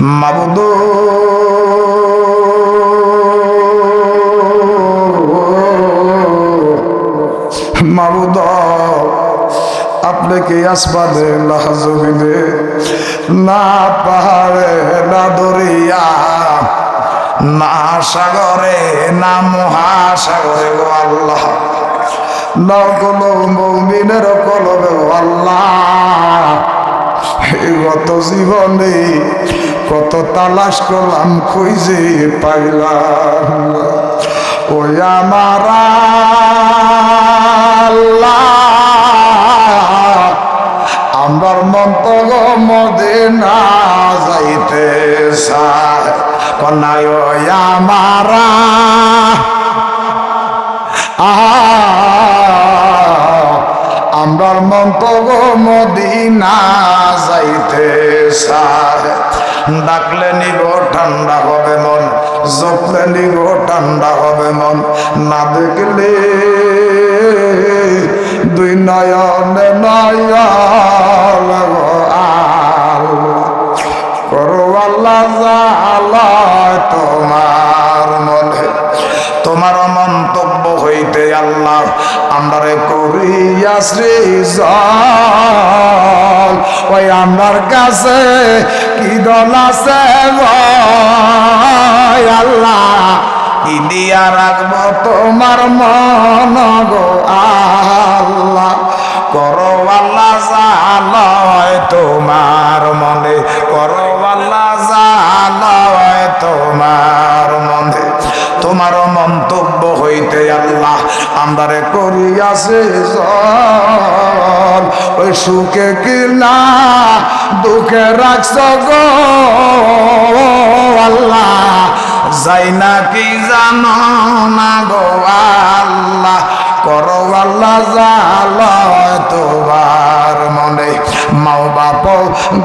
মাবুদ। মাবুদ আপনি কি আসবাদে লাজমিনে না পাহাড়ে, না দরিয়া, না সাগরে, না মহাসাগরে গো আল্লাহ। নকল মৌমিনের কলবে আল্লাহ। গত জীবনে কত তালাশ করলাম খুঁজে পাইলাম? ওই আমার আমার মন্তগ মদিনা যাইতে চায়। কন্যায়, ওই আমারা আমরার মন্তগ মদিনা যাইতে চায়। ডাকলে নিব ঠান্ডা হবে মন। জপলে নিব ঠান্ডা হবে মন। না দেখলে দুই নয়নে নয় আল। করো আল্লাহ জালায় তোমার মনে। তোমার মন্তব্য হইতে আল্লাহ আমরারে করিয়াশ্রী জল ওই আমার কাছে কি দল আছে আল্লাহ কি দিয়া রাখব তোমার মন গো, আল্লাহ। করো আল্লাহ জালয় তোমার মনে, করো আল্লাহ জালয় তোমার মনে। তোমার মন্তব্য হইতে আল্লাহ আমদারে করিয়াছে জল ওই সুখে কিনা দুঃখে রাখছ গো আল্লাহ। যাই না কি জানো না গো আল্লাহ, করো আল্লাহ জালয় তোমার মনে। মাও বাপ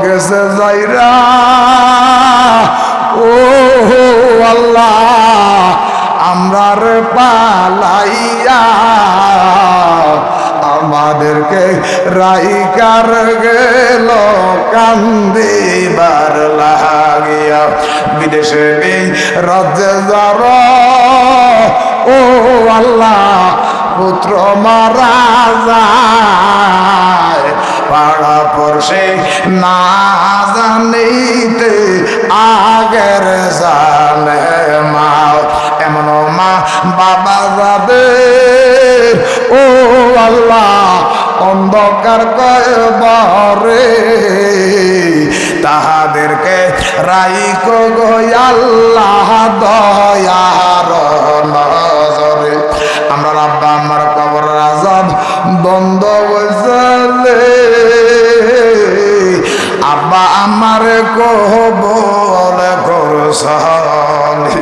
গেছে যাইরা, ও আল্লাহ, আমরা রে পালাইয়া আমাদেরকে রাইকার গেল কান্দিবার লাগিয়া। বিদেশে রাজ্যে যার। ও আল্লাহ, পুত্র মারা যায়। পাড়া পড়শে না জানিতে আগের জানে মা। এমন মা বাবা যাদের ও আল্লাহ অন্ধকার কয়বারে তাহাদেরকে রাইক গো আল্লাহ দয়ার নজরে। আমরা আব্বা আমার কবর আজাব বন্ধ বসলে আব্বা আমার কবল করছলি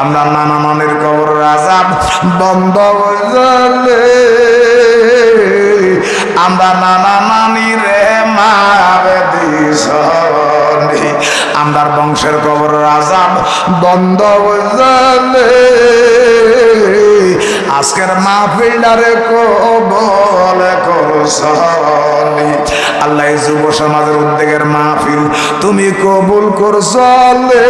আমরা নানা নানির কবর আজাব বন্ধ আমরা নানা নানি রে মারে আমরার বংশের কবর আজাব বন্ধ বসলে আজকের মাহফিলটারে কবল করছলি আল্লাহ যুব সমাজের উদ্যোগের মাহফিল তুমি কবুল করছলে।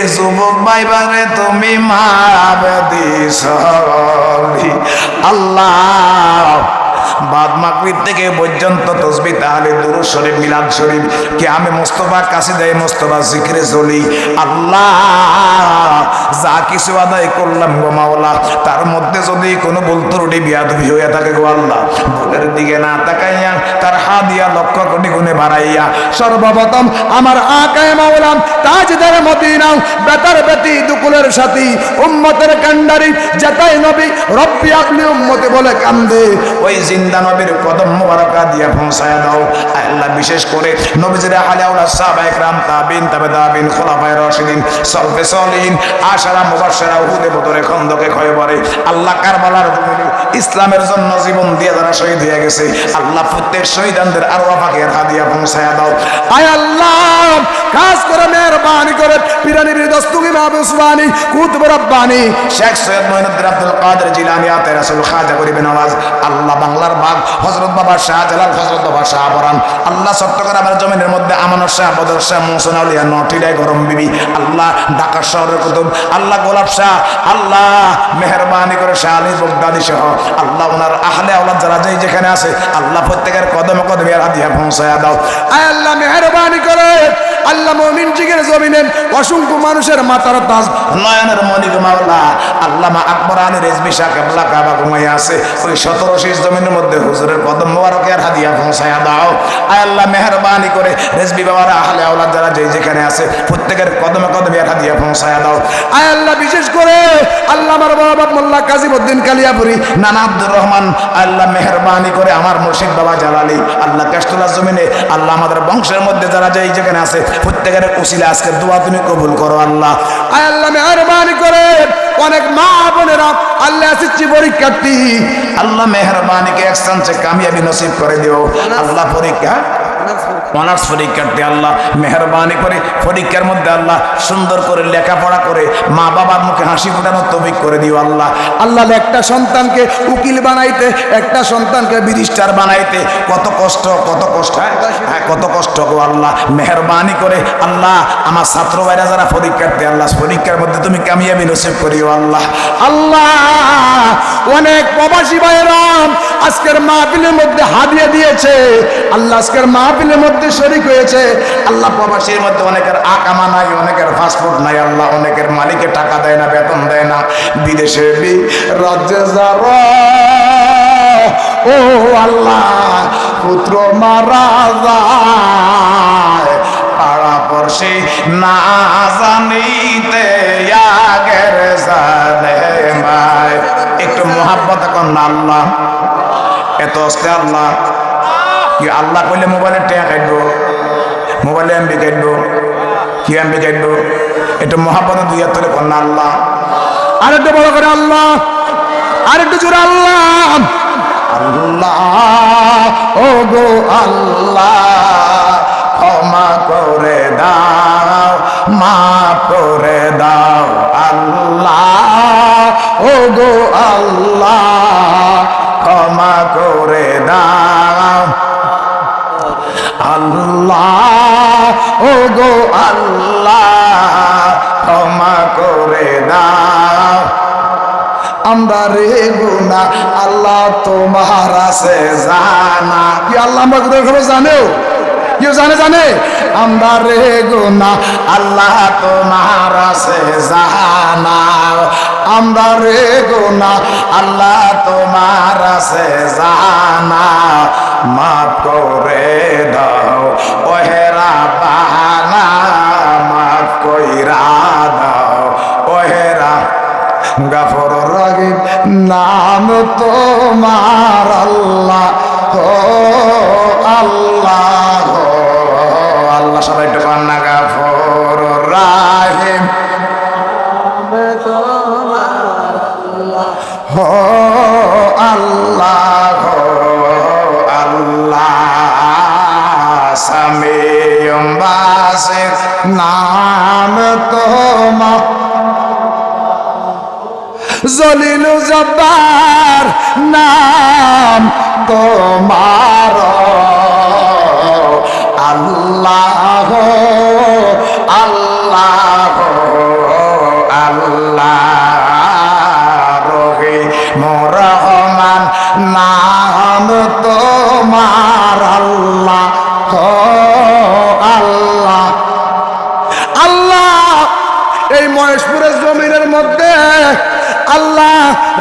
এ যুবক ভাইবারে তুমি মাবে দিছলি আল্লাহ বাদ মাকরিব থেকে পর্যন্ত তসবি, তাহলে দুরু শরীফ, মিলাদ শরীফ কে আমি মোস্তফা কাছে দেয় মোস্তফা জিক্রে চলি। আল্লাহ, যা কিছু আদায় করলাম গো মাওলা, তার মধ্যে যদি কোনো ভুল ত্রুটি, বিয়াদবি হইয়া থাকে গো আল্লাহ, ভুলের দিকে না তাকাইয়া, তার হাত দিয়া লক্ষ কোটি গুণে বাড়াইয়া, সর্বপ্রথম আমার আকায় মাওলাম তাজদার মদিনাও, বেতার বেতি দুকুলের সাথী, উম্মতের কান্ডারি যেতাই নবী রব্বি আপনি উম্মতে বলে কান্দে, ওই জিন্দা নবীর কদম মোবারকা দিয়া পৌঁছায় দাও আল্লাহ বিশেষ করে নবীজির আলাউলা সাহাবা একরাম, তাবিন তাবে তাবিন খোলাফায়ে রাশিদিন, সলফে সলিন আশারা, মুবাশশারা, উহুদে বদরে, খন্দকে খয়বরে আল্লাহ কারবালার জমিনে ইসলামের জন্য জীবন দিয়ে যারা শহীদ হয়ে গেছে, আল্লাহ প্রত্যেক শহীদানদের আরওয়া পাকের হাদিয়া পৌঁছায় দাও। আয় আল্লাহ করে মেহরবানি করে পিরানি দস্তুকি মাহবুব কুতুব রব্বানি শেখ সৈয়দ মঈনুদ্দিন আব্দুল কাদের জিলানী, আতে খাজা গরিব নওয়াজ। আল্লাহ বাংলার বাগ হযরত বাবা শাহজালাল, হযরত বাবা শাহবরান। আল্লাহ চট্টগ্রামের জমিনের মধ্যে আমানত শাহ, বদর শাহ মোহসেন আউলিয়া নটিরাই গরম বিবি। আল্লাহ ঢাকা শহরের কুতুব। আল্লাহ গোলাপ শাহ। আল্লাহ মেহরবানি করে শাহ আলী বগদাদি সহ। আল্লাহ ওনার আহলে আওলাদ যারা যেই যেখানে আছে, আল্লাহ প্রত্যেকের কদমে কদমে হাদিয়া পৌঁছায়া দাও। আল্লাহ মেহরবানি করে। আল্লাহ মমিন জিগের জমিনে অসংখ্য মানুষের মাতার তাজ নয়নের মনিক মাওলা আল্লামা আকবর আলী রেজবি শাহ কেবলা কাবা ঘুমাইয়া আছে। ওই সতেরো শীষ জমিনের মধ্যে হুজুরের কদম মোবারকের হাদিয়া পৌঁছায়া দাও। আয় আল্লাহ মেহরবানি করে রেজবি বাবারা আহলে আওলাদ যারা যেই যেখানে আছে প্রত্যেকের কদমে কদমে আর হাদিয়া পৌঁছায়া দাও। আয় আল্লাহ বিশেষ করে আল্লাহ আমার বাবা মোল্লা কাজীমুদ্দিন কালিয়াপুরি নানা আব্দুর রহমান আল্লাহ মেহরবানি করে আমার মুর্শিদ বাবা জালালি আল্লাহ কেষ্টুল্লাহ জমিনে আল্লাহ আমাদের বংশের মধ্যে যারা যেই যেখানে আছে প্রত্যেকের কুশিলে আজকে দোয়া তুমি কবুল করো, আল্লাহ। আয় আল্লাহ মেহরবানি করে অনেক মা বোনেরা আল্লাহ আসিচ্ছি পরীক্ষার্থী। আল্লাহ মেহরবানিকে এক চান্সে কামিয়াবি নসিব করে দিও। আল্লাহ পরীক্ষা অনার্স পরীক্ষার্থী আল্লাহ মেহরবানি করে পরীক্ষার মধ্যে আল্লাহ সুন্দর করে লেখাপড়া করে, মা বাবার মুখে হাসি ফোটানোর তবিক করে দিও আল্লাহ। আল্লাহ একটা সন্তানকে উকিল বানাইতে, একটা সন্তানকে ব্যারিস্টার বানাইতে, কত কষ্ট কত কষ্ট হ্যাঁ? হ্যাঁ কত কষ্ট গো আল্লাহ। মেহরবানি করে আল্লাহ, আমার ছাত্র ভাইরা যারা পরীক্ষার্থী আল্লাহ পরীক্ষার মধ্যে তুমি কামিয়াবি নসিব করিও আল্লাহ। আল্লাহ, অনেক প্রবাসী ভাইরাম আজকের মাহফিলের মধ্যে হাদিয়ে দিয়েছে। আল্লাহ আজকের মাহফিলের মধ্যে শরিক হয়েছে। আল্লাহ প্রবাসীর মধ্যে অনেকের আকামা নাই, অনেকের ফাস্টফুড নাই, আল্লাহ অনেকের মালিকে টাকা দেয় না, বেতন দেয় না। বিদেশে রাজ্যে ও আল্লাহ, পুত্র মারা যায়। পাড়া পড়শি না জানিতে আগের জানে একটু মোহাব্বত এখন আল্লাহ। এত অস্তে আল্লাহ। কি আল্লাহ কইলে মোবাইলের টেয়া কাটবো মোবাইলে এমবি কাটবো কি এমবি কাটবো একটু মহাপদ দুই হাত ধরে কন্যা আল্লাহ। আর একটু বড় করে আল্লাহ। আরেকটু জোরে আল্লাহ। আল্লাহ ও গো আল্লাহ, ক্ষমা করে দাও, মাফ করে দাও আল্লাহ ও গো আল্লাহ, ক্ষমা করে দাও। আল্লাহ, ও গো আল্লাহ, ক্ষমা করে দাও। আমরা রে গুনা, আল্লাহ তোমার আছে জানা। কি আল্লাহ, আমরা কোথায় খবর জানেও? কেউ জানে জানে? আমরা রে গুনা, আল্লাহ তোমার আছে জানা। আমরা রে গুনা, আল্লাহ তোমার আছে জানা। মাফ করে দাও ওহেরা বাহানা, মাফ কইরা দাও। ওহেরা গাফর রাগিব, নাম তোমার আল্লাহ। ও তোমার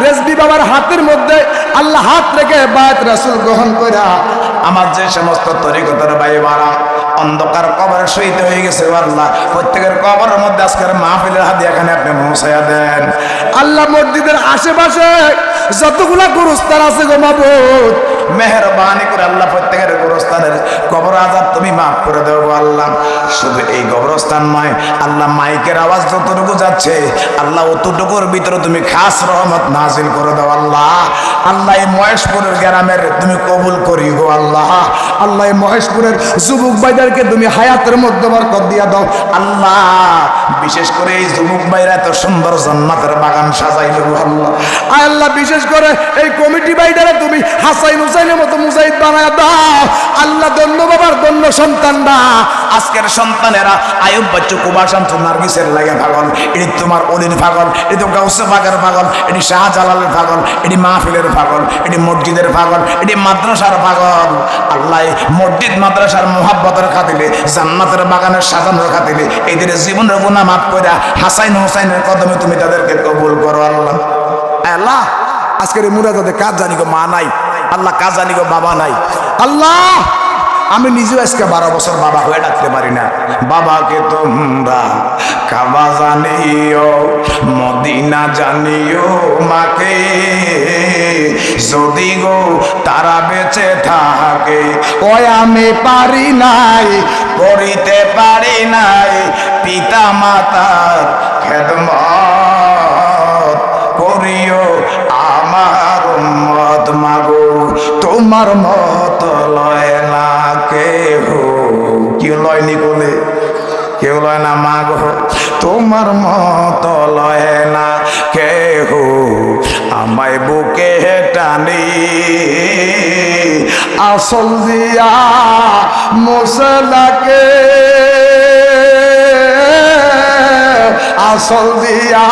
রেজবি বাবার হাতের মধ্যে আল্লাহ হাত রেখে বায়াত রাসুল গ্রহণ করা আমার যে সমস্ত তরিকতার ভাই মারা অন্ধকার কবরে শহীদ হয়ে গেছে আল্লাহ। প্রত্যেকের কবরের মধ্যে আজকের মাহফিলের হাতে এখানে আপনি পৌঁছাইয়া দেন। আল্লাহ মসজিদের আশেপাশে যতগুলা গুরুস্থান আছে গো মাবুদ, মেহরবানি করে আল্লাহ প্রত্যেকের গোরস্থানের কবর আজাব তুমি মাফ করে দেবো আল্লাহ। শুধু এই কবরস্থান নয়, আল্লাহ মাইকের আওয়াজ যতটুকু যাচ্ছে, আল্লাহ অতটুকুর ভিতরে তুমি খাস রহমত নাজিল করে দাও আল্লাহ। আল্লাহ এই মহেশপুরের গ্রামের তুমি কবুল করি গো আল্লাহ। আল্লাহ এই মহেশপুরের যুবক ভাইদেরকে তুমি হায়াতের মধ্যে বরকত দিয়া দাও। আল্লাহ, বিশেষ করে এই যুবক ভাইরা এত সুন্দর জান্নাতের বাগান সাজাইল, আল্লাহ। আল্লাহ, বিশেষ করে এই কমিটি ভাইদেরা তুমি হাসাইন হুসাইনের মতো মুজাহিদ বানায় দাও। আল্লাহ দন্য বাবার দন্য সন্তানরা। আজকের সন্তানেরা আয়ুব বাচ্চু কুবাসান তো নার্গিসের লাগে পাগল এটি তোমার অলির পাগল এটি তো গাউসে পাগের পাগল এটি শাহজালালের পাগল এটি মাহফিলের পাগল এটি মসজিদের পাগল এটি মাদ্রাসার পাগল আল্লাহ মসজিদ, মাদ্রাসার মোহাব্বতের খাতিলে, জান্নাতের বাগানের সাজানোর খাতিলে, এদের জীবনের গুণা মাফ করে হাসাইন হুসাইনের কদমে তুমি তাদেরকে কবুল করো, আল্লাহ। আল্লাহ, আজকের মুরাদাতে কাজ জানি গো মা নাই, আল্লাহ কাজ জানি গো বাবা নাই। আল্লাহ! আমি নিজেও আজকে বারো বছর বাবা হয়ে ডাকতে পারি না। বাবাকে তোমরা কাবা জানিও, মদিনা জানিও মাকে। যদি গো তারা বেঁচে থাকে, ওই আমি পারি নাই, পড়িতে পারি নাই পিতা মাতার খেদমত। টানি আসল দিয়া মশলাকে আসল দিয়া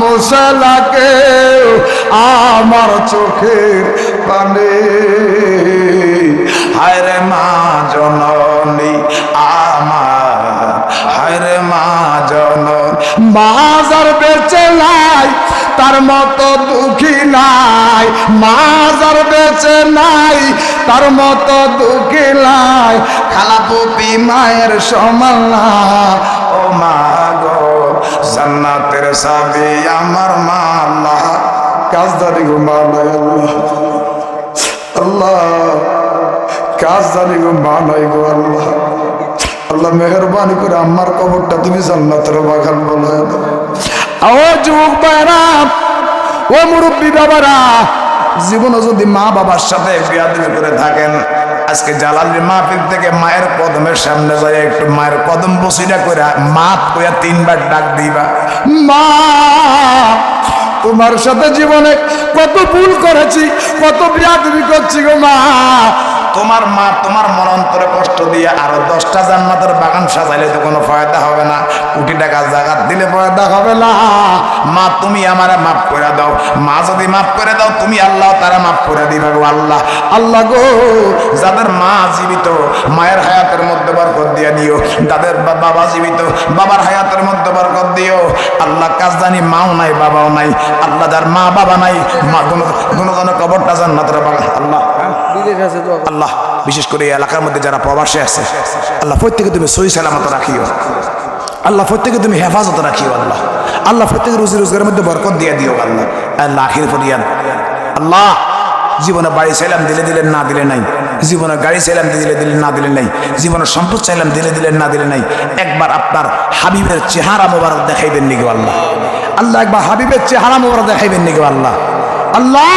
মশলাকে আমার চোখের পানে। হায়রে মা জননী আমার, হায়রে মা জন মাজার বেচে নাই তার মতো দুঃখী নাই, মাজার বেচে নাই, তার মতো দুঃখী নাই, খালা পুপি মায়ের সমান না। ও মা গো, জান্নাতের সাবি আমার মা কাজদারি গো মা নাই আল্লাহ। আল্লাহ কাজদারি গো মা নাই গো আল্লাহ। আল্লাহ মেহরবানি করে আমার কবরটা তুমি জান্নাতের বাগান বলে ও যুবক ভাইরা ও মুরব্বী বাবারা, জীবনে যদি মা বাবার সাথে বিয়াদবি করে থাকেন, আজকে জালালির মাহফিল থেকে মায়ের কদমের সামনে যায় একটু মায়ের কদম বসিটা করে মাপ কইয়া তিনবার ডাক দিবা। মা, তোমার সাথে জীবনে কত ভুল করেছি, কত বিয়াদবি করছি গো মা। তোমার মা তোমার মরন্তরে কষ্ট দিয়ে আরও দশটা জান্নাতের বাগান সাজাইলে তো কোনো ফায়দা হবে না। কোটি টাকা জাগাত দিলে ফায়দা হবে না। মা, তুমি আমারে মাফ করে দাও। মা যদি মাফ করে দাও, তুমি আল্লাহ তারা মাফ করে দিবে গো আল্লাহ। আল্লাহ গো, যাদের মা জীবিত, মায়ের হায়াতের মধ্যে বরকত দিয়ে দিও। যাদের বাবা জীবিত, বাবার হায়াতের মধ্যে বরকত দিও। আল্লাহ কাজ জানি মাও নাই, বাবাও নাই। আল্লাহ যার মা বাবা নাই, মা কোনো কোনো কবরটা জান্নাতের বাগান। আল্লাহ আল্লাহ, বিশেষ করে এই এলাকার মধ্যে যারা প্রবাসে আছে, আল্লাহ প্রত্যেকে তুমি সই সালামত রাখিও। আল্লাহ প্রত্যেকে তুমি হেফাজত রাখিও, আল্লাহ। আল্লাহ প্রত্যেকে রুজি রোজগারের মধ্যে বরকত দিয়ে দিও, আল্লাহ। আল্লাহ আখির ফরিয়ান আল্লাহ, জীবনে বাড়ি চাইলাম, দিলে দিলেন, না দিলে নাই। জীবনে গাড়ি চাইলাম, দিলে দিলেন, না দিলে নাই। জীবনে সম্পদ চাইলাম, দিলে দিলেন, না দিলে নাই। একবার আপনার হাবিবের চেহারা মোবারক দেখাইবেন নিগো, আল্লাহ। আল্লাহ, একবার হাবিবের চেহারা মোবারক দেখাইবেন নিগো, আল্লাহ। আল্লাহ